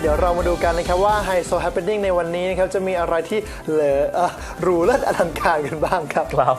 เดี๋ยวเรามาดูกันนะครับว่าไฮโซแฮปปี้ในวันนี้นะครับจะมีอะไรที่เหลือเอ่อหรูเลิศอลังการกันบ้างครับครับ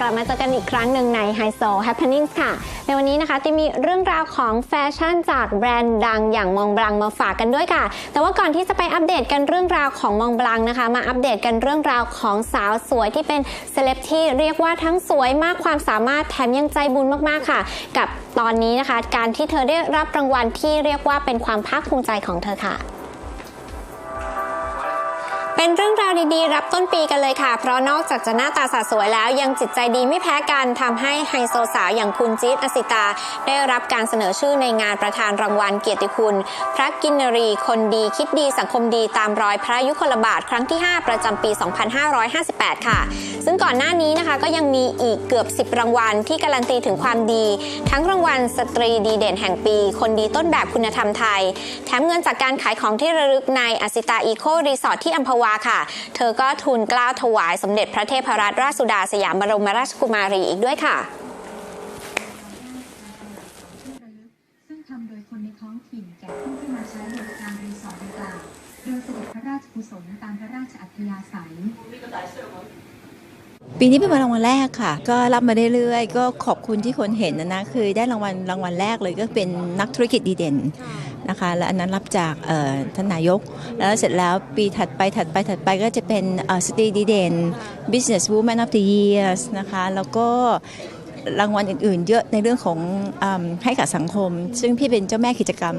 กลับมาเจอกันอีกครั้งหนึ่งใน h i s o Happenings ค่ะ ในวันนี้นะคะจะมีเรื่องราวของแฟชั่นจากแบรนด์ดังอย่างมองบลังมาฝากกันด้วยค่ะ แต่ว่าก่อนที่จะไปอัปเดตกันเรื่องราวของมองบลังนะคะ มาอัปเดตกันเรื่องราวของสาวสวยที่เป็นเซเลบที่เรียกว่าทั้งสวยมากความสามารถแถมยังใจบุญมากๆค่ะ กับตอนนี้นะคะ การที่เธอได้รับรางวัลที่เรียกว่าเป็นความภาคภูมิใจของเธอค่ะ เป็นเรื่องราวดีๆ รับต้นปีกันเลยค่ะ เพราะนอกจากจะหน้าตาสาสวยแล้วยังจิตใจดีไม่แพ้กันทำให้ไฮโซสาวอย่างคุณจี๊ดอสิตา ได้รับการเสนอชื่อในงานประธานรางวัลเกียรติคุณ พระกินรีคนดีคิดดีสังคมดีตามรอยพระยุคลบาทครั้งที่ 5 ประจำปี 2558 ค่ะ ซึ่งก่อนหน้านี้นะคะก็ยังมีอีกเกือบ 10 รางวัลที่การันตีถึงความดี ทั้งรางวัลสตรีดีเด่นแห่งปี คนดีต้นแบบคุณธรรมไทย แถมเงินจากการขายของที่ระลึกในอสิตาอีโครีสอร์ทที่อัมพวาค่ะ เธอก็ทูลกล้าถวายสมเด็จพระเทพรัตนราชสุดาสยามบรมราชกุมารีอีกด้วยค่ะซึ่งทำโดยคนในท้องถิ่นแก่ผู้ที่มาใช้บริการรีสอร์ทดังกล่าวโดยเสด็จพระราชกุศลตามพระราชอัธยาศัย ปีนี้เป็นรางวัลแรกค่ะ ก็รับมาเรื่อยๆ ก็ขอบคุณที่คนเห็นนะนะคือได้รางวัลรางวัลแรกเลยก็เป็นนักธุรกิจดีเด่นนะคะและอันนั้นรับจากท่านนายก แล้วเสร็จแล้วปีถัดไปถัดไปถัดไปก็จะเป็นสตรีดีเด่น Business Woman of the Year นะคะแล้วก็รางวัลอื่นๆ เยอะในเรื่องของอให้กับสังคม ซึ่งพี่เป็นเจ้าแม่กิจกรรม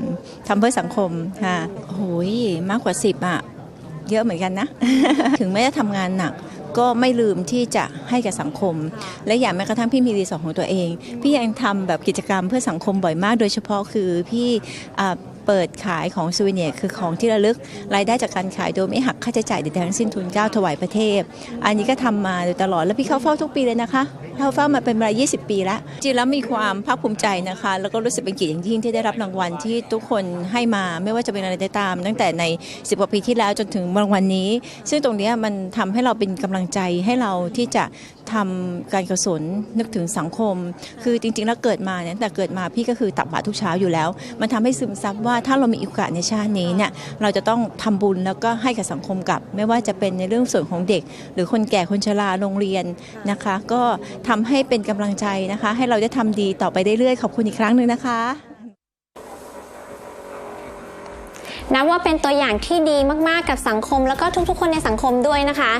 ทำเพื่อสังคมค่ะโอ้ยมากกว่า 10อะเยอะเหมือนกันนะ ถึงแม้จะทำงานหนัก ก็ไม่ลืมที่จะให้กับสังคม และอย่างแม้กระทั่งพี่มีรีสอร์ทของตัวเอง พี่ยังทำแบบกิจกรรมเพื่อสังคมบ่อยมาก โดยเฉพาะคือพี่อ่า เปิดขายของซูเวเนียคือของที่ระลึกรายได้จากการขายโดยไม่หักค่าใช้จ่ายใดๆทั้งสิ้นทุนเก้าถวายประเทศ อันนี้ก็ทำมาโดยตลอดแล้วพี่เข้าเฝ้าทุกปีเลยนะคะเข้าเฝ้ามาเป็นเวลา 20 ปีแล้วจริงแล้วมีความภาคภูมิใจนะคะ แล้วก็รู้สึกเป็นเกียรติอย่างยิ่งที่ได้รับรางวัลที่ทุกคนให้มาไม่ว่าจะเป็นอะไรก็ตาม ตั้งแต่ใน 10 กว่าปีที่แล้วจนถึงรางวัลนี้ ซึ่งตรงนี้มันทำให้เราเป็นกำลังใจให้เราที่จะ ทำการกุศลนึกถึงสังคม คือจริงๆแล้วเกิดมาเนี่ยแต่เกิดมาพี่ก็คือตักบาตรทุกเช้าอยู่แล้ว มันทำให้ซึมซับว่าถ้าเรามีโอกาสในชาตินี้เนี่ยเราจะต้องทำบุญแล้วก็ให้กับสังคมกับ ไม่ว่าจะเป็นในเรื่องส่วนของเด็ก หรือคนแก่คนชราโรงเรียนนะคะ ก็ทำให้เป็นกำลังใจนะคะ ให้เราได้ทำดีต่อไปเรื่อยๆขอบคุณอีกครั้งหนึ่งนะคะนับว่าเป็นตัวอย่างที่ดีมากๆกับสังคม แล้วก็ทุกๆ คนในสังคมด้วยนะคะ